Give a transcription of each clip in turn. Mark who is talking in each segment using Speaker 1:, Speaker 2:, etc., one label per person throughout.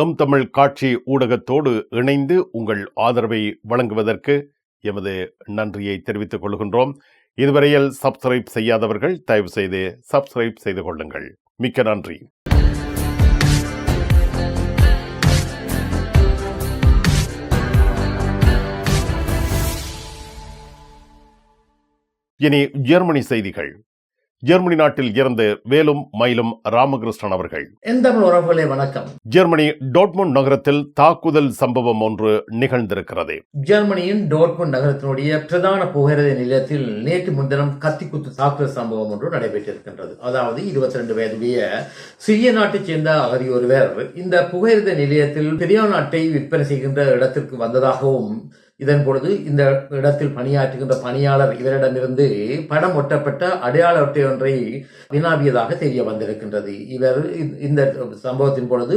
Speaker 1: M Tamil காட்சி ஊடகத்தோடு இணைந்து உங்கள் ஆதரவை வழங்குவதற்கு எமது நன்றியை தெரிவித்துக் கொள்கின்றோம். இதுவரையில் சப்ஸ்கிரைப் செய்யாதவர்கள் தயவு செய்து சப்ஸ்கிரைப் செய்து கொள்ளுங்கள். மிக்க நன்றி. இனி ஜெர்மனி செய்திகள். ஜெர்மனி நாட்டில் இருந்து வேலும் மயிலும் ராமகிருஷ்ணன் அவர்கள்.
Speaker 2: எந்தமிழ் உறவுகளே வணக்கம்.
Speaker 1: ஜெர்மனி டோட்மண்ட் நகரத்தில் தாக்குதல் சம்பவம் ஒன்று நிகழ்ந்திருக்கிறது.
Speaker 2: ஜெர்மனியின் டோர்ட்முண்ட் நகரத்தினுடைய பிரதான புகையிரத நிலையத்தில் நேற்று முன்தினம் கத்திக்குத்து தாக்குதல் சம்பவம் ஒன்று நடைபெற்றிருக்கின்றது. அதாவது இருபத்தி ரெண்டு வயதுடைய சிறிய நாட்டைச் சேர்ந்த அகதி ஒருவர் இந்த புகையிரத நிலையத்தில் பெரிய நாட்டை விற்பனை செய்கின்ற இடத்திற்கு வந்ததாகவும் இதன் பொழுது இந்த இடத்தில் பணியாற்றுகின்ற பணியாளர் இவரிடமிருந்து படம் ஒட்டப்பட்ட அடையாள அட்டை ஒன்றை வினாவியதாக தெரிய வந்திருக்கின்றது. இவர் இந்த சம்பவத்தின் பொழுது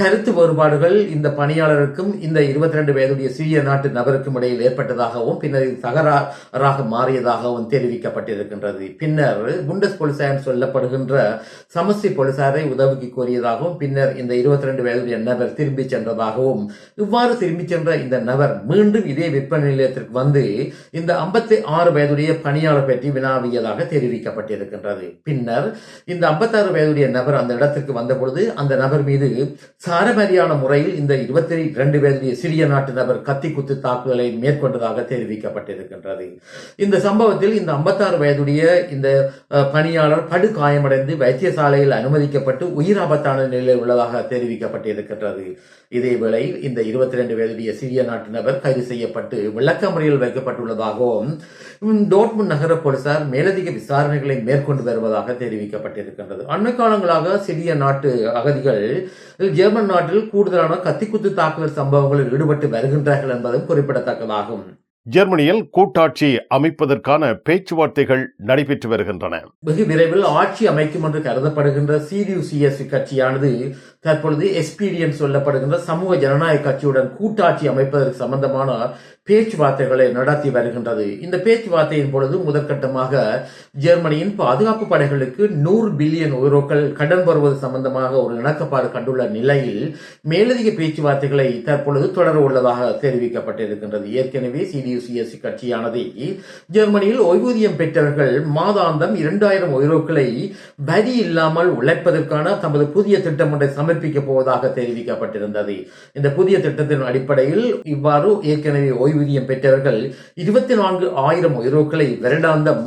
Speaker 2: கருத்து வேறுபாடுகள் இந்த பணியாளருக்கும் இந்த இருபத்தி ரெண்டு வயதுடைய சிறிய நாட்டு நபருக்கும் இடையில் ஏற்பட்டதாகவும் பின்னர் இது தகராறாக மாறியதாகவும் தெரிவிக்கப்பட்டிருக்கின்றது. பின்னர் குண்டஸ் போலீசார் சொல்லப்படுகின்ற சமஸ்தி போலீசாரை உதவிக்கு கோரியதாகவும் பின்னர் இந்த இருபத்தி ரெண்டு வயதுடைய நபர் திரும்பிச் சென்றதாகவும் இவ்வாறு திரும்பிச் சென்ற இந்த நபர் மீண்டும் இதே இதே விற்பனை நிலையத்திற்கு வந்து இந்த ஐம்பத்தி ஆறு வயதுடைய பணியாளர் பற்றி வினாவியதாக தெரிவிக்கப்பட்டிருக்கின்றது. பின்னர் இந்த ஐம்பத்தாறு வயதுடைய நபர் அந்த இடத்திற்கு வந்த பொழுது அந்த நபர் மீது சாரமரியான முறையில் இந்த இருபத்தி இரண்டு வயதுடைய சிறிய நாட்டு நபர் கத்தி குத்து தாக்குதலை மேற்கொண்டதாக தெரிவிக்கப்பட்டிருக்கின்றது. இந்த சம்பவத்தில் இந்த ஐம்பத்தாறு வயதுடைய இந்த பணியாளர் படு காயமடைந்து வைத்தியசாலையில் அனுமதிக்கப்பட்டு உயிர் ஆபத்தான நிலையில் உள்ளதாக தெரிவிக்கப்பட்டிருக்கின்றது. இதேவேளை இந்த இருபத்தி ரெண்டு வயதுடைய சிறிய நாட்டு நபர் கைது செய்ய செய்யப்பட்டு விளக்கமறியல் வைக்கப்பட்டுள்ளதாகவும் உம், டோட்முண்ட் நகர போலீசார் மேலதிக விசாரணைகளை மேற்கொண்டு வருவதாக தெரிவிக்கப்பட்டிருக்கின்றது. அண்மை காலங்களாக சிறிய நாட்டு அகதிகள் ஜெர்மன் நாட்டில் கூடுதலான கத்திக்குத்து தாக்குதல் சம்பவங்களில் ஈடுபட்டு வருகின்றார்கள் என்பதும் குறிப்பிடத்தக்கதாகும்.
Speaker 1: ஜெர்மனியில் கூட்டாட்சி அமைப்பதற்கான பேச்சுவார்த்தைகள் நடைபெற்று வருகின்றன.
Speaker 2: வெகு விரைவில் ஆட்சி அமைக்கும் என்று கருதப்படுகின்ற சிடியூசிஎஸ் கட்சியானது தற்பொழுது எஸ்பிடிஎன் சொல்லப்படுகின்ற சமூக ஜனநாயக கட்சியுடன் கூட்டாட்சி அமைப்பதற்கு சம்பந்தமான பேச்சுவார்த்தைகளை நடத்தி வருகின்றது. இந்த பேச்சுவார்த்தையின் பொழுது முதற்கட்டமாக ஜெர்மனியின் பாதுகாப்பு படைகளுக்கு நூறு பில்லியன் யூரோக்கள் கடன் பெறுவது சம்பந்தமாக ஒரு இணக்கப்பாடு கண்டுள்ள நிலையில் மேலதிக பேச்சுவார்த்தைகளை தற்பொழுது தொடர உள்ளதாக தெரிவிக்கப்பட்டிருக்கின்றது. ஏற்கனவே சிடியுசிஎஸ்சி கட்சியானது ஜெர்மனியில் ஓய்வூதியம் பெற்றவர்கள் மாதாந்தம் இரண்டாயிரம் யூரோக்களை வரி இல்லாமல் உழைப்பதற்கான தமது புதிய திட்டம் ஒன்றை சமர்ப்பிக்கப் போவதாக தெரிவிக்கப்பட்டிருந்தது. இந்த புதிய திட்டத்தின் அடிப்படையில் இவ்வாறு ஏற்கனவே ஓய்வூதியம் பெற்றவர்கள் இருபத்தி நான்கு ஆயிரம் யூரோக்களை வருடாந்தம்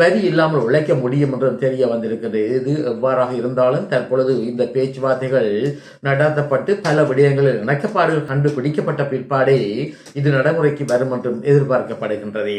Speaker 2: வரி இல்லாமல் உழைக்க முடியும் என்றும் தெரிய வந்திருக்கிறது. இது எவ்வாறாக இருந்தாலும் தற்பொழுது இந்த பேச்சுவார்த்தைகள் நடத்தப்பட்டு பல விடயங்களில் இணக்கப்பாடுகள் கண்டுபிடிக்கப்பட்ட பிற்பாடே இது நடைமுறைக்கு வரும் என்றும் எதிர்பார்க்கப்படுகின்றது.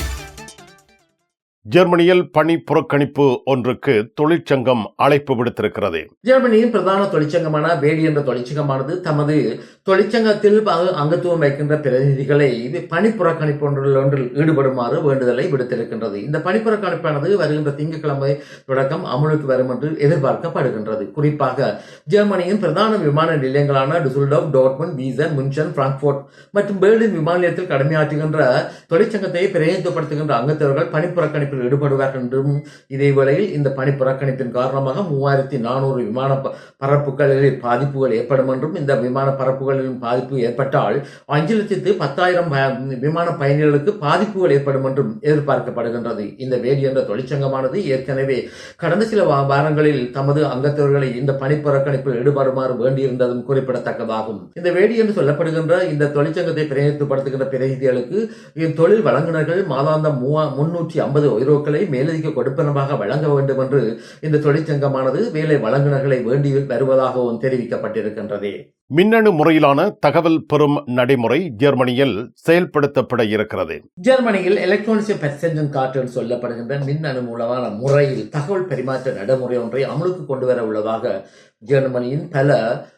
Speaker 1: ஜெர்மனியில் பணி புறக்கணிப்பு ஒன்றுக்கு தொழிற்சங்கம் அழைப்பு விடுத்திருக்கிறது.
Speaker 2: ஜெர்மனியின் பிரதான தொழிற்சங்கமான வேடி என்ற தொழிற்சங்கமானது தமது தொழிற்சங்கத்தில் அங்கத்துவம் வைக்கின்ற பிரதிநிதிகளை பணி புறக்கணிப்பு ஒன்றில் ஒன்றில் ஈடுபடுமாறு வேண்டுதலை விடுத்திருக்கின்றது. இந்த பணி புறக்கணிப்பானது வருகின்ற திங்கட்கிழமை தொடக்கம் அமலுக்கு வரும் என்று எதிர்பார்க்கப்படுகின்றது. குறிப்பாக ஜெர்மனியின் பிரதான விமான நிலையங்களான டுசுல்டோவ் டோட்மன் வீசன் முன்ஷன் பிராங்க்போர்ட் மற்றும் பேர்லின் விமான நிலையத்தில் கடமையாற்றுகின்ற தொழிற்சங்கத்தை பிரதிநிதித்துவப்படுத்துகின்ற அங்கத்தவர்கள் பணி புறக்கணிப்பில் ஈடுபடுவார்கள் என்றும் இதேவேளையில் இந்த பணி புறக்கணிப்பின் காரணமாக மூவாயிரத்தி நானூறு விமான பரப்புகளில் பாதிப்புகள் ஏற்படும் என்றும் இந்த விமான பரப்புகளின் பாதிப்பு ஏற்பட்டால் அஞ்சு லட்சத்து பத்தாயிரம் விமான பயணிகளுக்கு பாதிப்புகள் ஏற்படும் என்றும் எதிர்பார்க்கப்படுகின்றது. இந்த வேடி என்ற தொழிற்சங்கமானது ஏற்கனவே கடந்த சில வாரங்களில் தமது அங்கத்தவர்களை இந்த பணி புறக்கணிப்பில் ஈடுபடுமாறு வேண்டியிருந்ததும் குறிப்பிடத்தக்கதாகும். இந்த வேடி என்று சொல்லப்படுகின்ற இந்த தொழிற்சங்கத்தை பிரதிநிதித்துவப்படுத்துகின்ற பிரதிநிதிகளுக்கு தொழில் வழங்குநர்கள் மாதாந்தம் மூவா முன்னூற்றி ஐம்பது ஐரோக்களை மேலதிக கொடுப்பனமாக வழங்க வேண்டும் என்று இந்த தொழிற்சங்கமானது வேலை வழங்குனர்களை வேண்டி வருவதாகவும் தெரிவிக்கப்பட்டிருக்கின்றது.
Speaker 1: மின்னணு முறையிலான தகவல் பெறும் நடைமுறை ஜெர்மனியில் செயல்படுத்தப்பட இருக்கிறது.
Speaker 2: ஜெர்மனியில் எலக்ட்ரானிக் பெர்சென்டன் கார்டு என்று சொல்லப்படுகின்ற மின்னணு மூலமான முறையில் தகவல் பரிமாற்ற நடைமுறை ஒன்றை அமலுக்கு கொண்டு வர உள்ளதாக ஜெர்மனியின் பல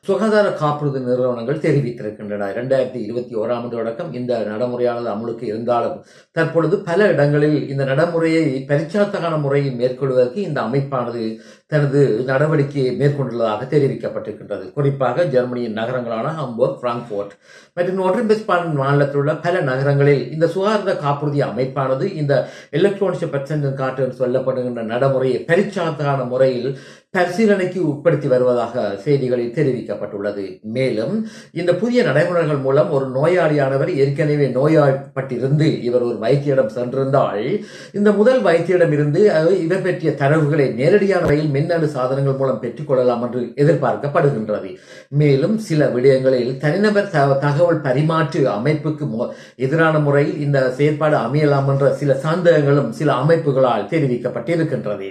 Speaker 2: சுகாதார காப்புறுதி நிறுவனங்கள் தெரிவித்திருக்கின்றன. இரண்டாயிரத்தி இருபத்தி ஓராம் ஆண்டு தொடக்கம் இந்த நடைமுறையானது அமலுக்கு இருந்தாலும் தற்பொழுது பல இடங்களில் இந்த நடைமுறையை பரிச்சாத்தகான முறையில் மேற்கொள்வதற்கு இந்த அமைப்பானது தனது நடவடிக்கையை மேற்கொண்டுள்ளதாக தெரிவிக்கப்பட்டிருக்கின்றது. குறிப்பாக ஜெர்மனியின் நகரங்களான ஹம்பர்க் பிராங்க்ஃபோர்ட் மற்றும் நோட்ரிம்பெஸ்பான் மாநிலத்தில் உள்ள பல நகரங்களில் இந்த சுகாதார காப்புறுதி அமைப்பானது இந்த எலக்ட்ரானிக்ஸ் பெர்சன்ட் காட்டு என்று சொல்லப்படுகின்ற நடைமுறையை பரிச்சாத்தகான முறையில் பரிசீலனைக்கு உட்படுத்தி வருவதாக செய்திகளில் தெரிவிக்கப்பட்டுள்ளது. மேலும் இந்த புதிய நடைமுறைகள் மூலம் ஒரு நோயாளியானவர் ஏற்கனவே நோயாட்பட்டிருந்து இவர் ஒரு வைத்தியரிடம் சென்றிருந்தால் இந்த முதல் வைத்தியரிடம் இருந்து இவர் பெற்றிய தரவுகளை நேரடியான வகையில் மின்னணு சாதனங்கள் மூலம் பெற்றுக்கொள்ளலாம் என்று எதிர்பார்க்கப்படுகின்றது. மேலும் சில விடயங்களில் தனிநபர் த- தகவல் பரிமாற்று அமைப்புக்கு மு- எதிரான முறையில் இந்த செயற்பாடு அமையலாம் என்ற சில சந்தேகங்களும் சில அமைப்புகளால் தெரிவிக்கப்பட்டிருக்கின்றது.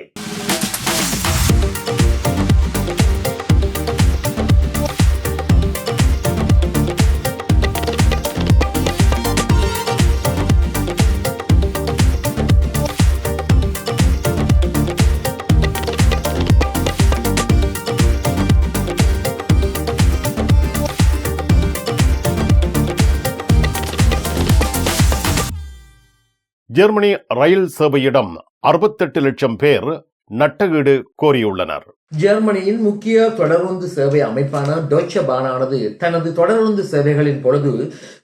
Speaker 1: ஜெர்மனி ரயில் சேவையிடம் அறுபத்தெட்டு லட்சம் பேர் நட்டஈடு கோரியுள்ளனர்.
Speaker 2: ஜெர்மனியின் முக்கிய தொடருந்து சேவை அமைப்பான டொய்ச்ச பானானது தனது தொடருந்து சேவைகளின் பொழுது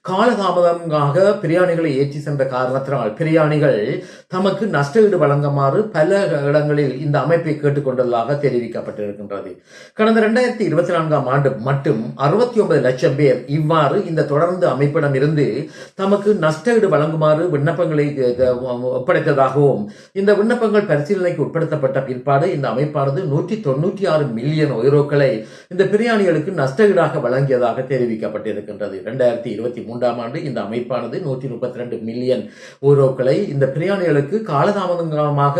Speaker 2: காலதாமதமாக பிரயாணிகளை ஏற்றி சென்ற காரணத்தினால் பிரயாணிகள் தமக்கு நஷ்டஈடு வழங்குமாறு பல இடங்களில் இந்த அமைப்பை கேட்டுக்கொண்டதாக தெரிவிக்கப்பட்டிருக்கின்றது. கடந்த இரண்டாயிரத்தி இருபத்தி நான்காம் ஆண்டு மட்டும் அறுபத்தி ஒன்பது லட்சம் பேர் இவ்வாறு இந்த தொடர்ந்து அமைப்பிடம் இருந்து தமக்கு நஷ்டஈடு வழங்குமாறு விண்ணப்பங்களை ஒப்படைத்ததாகவும் இந்த விண்ணப்பங்கள் பரிசீலனைக்கு உட்படுத்தப்பட்ட பிற்பாடு இந்த அமைப்பானது நூற்றி தொண்ணூற்றி ஆறு மில்லியன் ஒய்ரோக்களை இந்த பிரியாணிகளுக்கு நஷ்டஈடாக வழங்கியதாக தெரிவிக்கப்பட்டிருக்கின்றது. இரண்டாயிரத்தி இருபத்தி மூன்றாம் ஆண்டு இந்த அமைப்பானது நூற்றி முப்பத்தி ரெண்டு மில்லியன் ஓரோக்களை இந்த பிரியாணிகளுக்கு காலதாமதமாக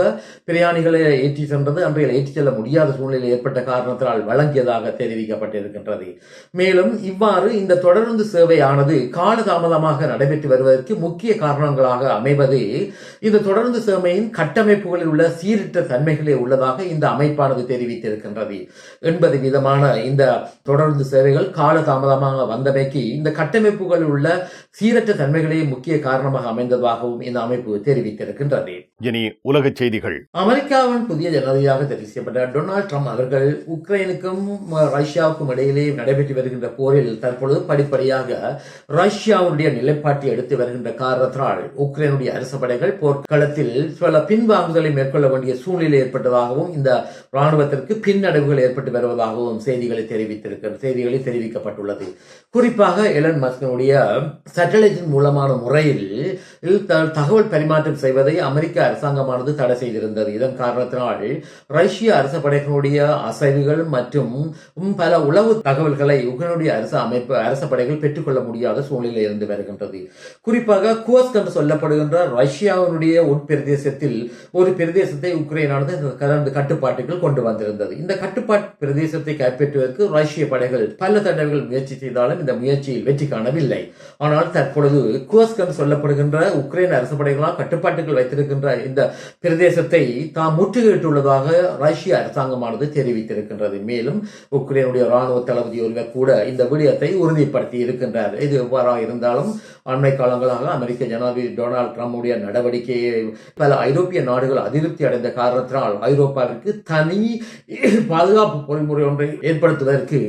Speaker 2: பிரியாணிகளை ஏற்றி சென்றது. அன்றைய ஏற்றி செல்ல முடியாத சூழ்நிலை ஏற்பட்ட காரணத்தினால் வழங்கியதாக தெரிவிக்கப்பட்டிருக்கின்றது. மேலும் இவ்வாறு இந்த தொடருந்து சேவையானது காலதாமதமாக நடைபெற்று வருவதற்கு முக்கிய காரணங்களாக அமைவது இந்த தொடருந்து சேவையின் கட்டமைப்புகளில் உள்ள சீரற்ற தன்மைகளே உள்ளதாக இந்த அமைப்பானது இருக்கின்றது. எண்பது விதமான இந்த தொடர்ந்து சேவைகள் காலதாமதமாக வந்தமைக்கு இந்த கட்டமைப்புகளில் உள்ள சீரற்ற தன்மைகளே முக்கிய காரணமாக அமைந்ததாகவும் இந்த அமைப்பு தெரிவித்திருக்கின்றது.
Speaker 1: இனி உலகச் செய்திகள்.
Speaker 2: அமெரிக்காவின் புதிய ஜனாதிபதியாக தெரிவு செய்யப்பட்ட டொனால்ட் ட்ரம்ப் அவர்கள் உக்ரைனுக்கும் ரஷ்யாவுக்கும் இடையிலே நடைபெற்று வருகின்ற போரில் தற்பொழுது படிப்படியாக ரஷ்யாவுடைய நிலைப்பாட்டை எடுத்து வருகின்ற காரணத்தினால் உக்ரைனுடைய அரசு படைகள் போர்க்களத்தில் சில பின்வாங்குதலை மேற்கொள்ள வேண்டிய சூழ்நிலை ஏற்பட்டதாகவும் இந்த ராணுவத்திற்கு பின்னடைவுகள் ஏற்பட்டு வருவதாகவும் செய்திகளை தெரிவித்திருக்க செய்திகளில் தெரிவிக்கப்பட்டுள்ளது. குறிப்பாக எலன் மஸ்கனுடைய சேட்டலைட்டின் மூலமான முறையில் த- தகவல் பரிமாற்றம் செய்வதை அமெரிக்க அரசாங்கமானது தடை செய்திருந்தது. இதன் காரணத்தினால் ரஷ்ய அரச படைகளுடைய அசைவுகள் மற்றும் பல உளவு தகவல்களை உக்ரைனுடைய அரசு அமைப்பு அரச படைகள் பெற்றுக்கொள்ள முடியாத சூழ்நிலை இருந்து வருகின்றது. குறிப்பாக குவஸ்க் என்று சொல்லப்படுகின்ற ரஷ்யாவினுடைய உட்பிரதேசத்தில் ஒரு பிரதேசத்தை உக்ரைனானது கடந்த கட்டுப்பாட்டுகள் கொண்டு வந்திருந்தது. இந்த கட்டுப்பாட்டு பிரதேசத்தை கைப்பற்றுவதற்கு ரஷ்ய படைகள் பல தடவைகள் முயற்சி செய்தாலும் இந்த முயற்சியில் வெற்றி காணவில்லை. ஆனால் தற்பொழுது குவஸ்க் என்று சொல்லப்படுகின்ற உக்ரைன் அரசு படைகளால் கட்டுப்பாட்டுகள் வைத்திருக்கின்ற இந்த பிரதேசத்தை தாம் முற்றுகையிட்டுள்ளதாக ரஷ்ய அரசாங்கமானது தெரிவித்திருக்கின்றது. மேலும் உக்ரைனுடைய ராணுவ தளபதி ஒருவர் கூட இந்த விடயத்தை உறுதிப்படுத்தி இருக்கின்றார். இது எவ்வாறாக இருந்தாலும் அண்மை காலங்களாக அமெரிக்க ஜனாதிபதி டொனால்ட் ட்ரம்புடைய நடவடிக்கையை பல ஐரோப்பிய நாடுகள் அதிருப்தி அடைந்த காரணத்தினால் ஐரோப்பாவிற்கு தனி பாதுகாப்பு பொறிமுறை ஒன்றை ஏற்படுத்துவதற்கு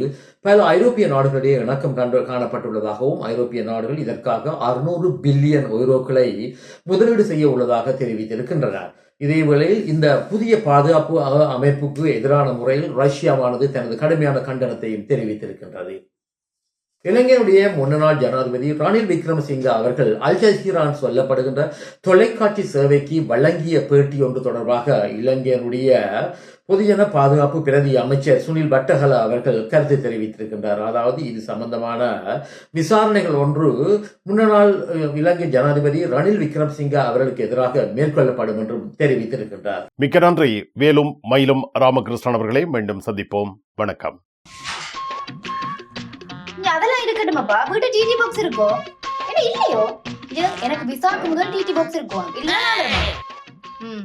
Speaker 2: பல ஐரோப்பிய நாடுகளிடையே இணக்கம் கண்டு காணப்பட்டுள்ளதாகவும் ஐரோப்பிய நாடுகள் இதற்காக அறுநூறு பில்லியன் யூரோக்களை முதலீடு செய்ய உள்ளதாக தெரிவித்திருக்கின்றன. இதேவேளையில் இந்த புதிய பாதுகாப்பு அமைப்புக்கு எதிரான முறையில் ரஷ்யாவானது தனது கடுமையான கண்டனத்தையும் தெரிவித்திருக்கின்றது. இலங்கையுடைய முன்னாள் ஜனாதிபதி ரணில் விக்ரமசிங்க அவர்கள் அல் ஜசீரான் சொல்லப்படுகின்ற தொலைக்காட்சி சேவைக்கு வழங்கிய பேட்டி ஒன்று தொடர்பாக இலங்கையினுடைய பொதுஜன பாதுகாப்பு பிரதி அமைச்சர் சுனில் பட்டகல அவர்கள் கருத்து தெரிவித்திருக்கின்றார். அதாவது இது சம்பந்தமான விசாரணைகள் ஒன்று. முன்னாள் இலங்கை ஜனாதிபதி ரணில் விக்ரமசிங்க அவர்களுக்கு எதிராக மேற்கொள்ளப்படும் என்றும் தெரிவித்திருக்கின்றார்.
Speaker 1: மிக்க நன்றி. வேலும் மயிலும் ராமகிருஷ்ணன் அவர்களை மீண்டும் சந்திப்போம். வணக்கம்.
Speaker 3: அதெல்லாம் இருக்கட்டுமாப்பா? வீட்டு டிடி பாக்ஸ் இருக்கோ? இல்லையோ? எனக்கு விசாக்கு முதல் டிடி பாக்ஸ் இருக்கும் இல்ல ம்.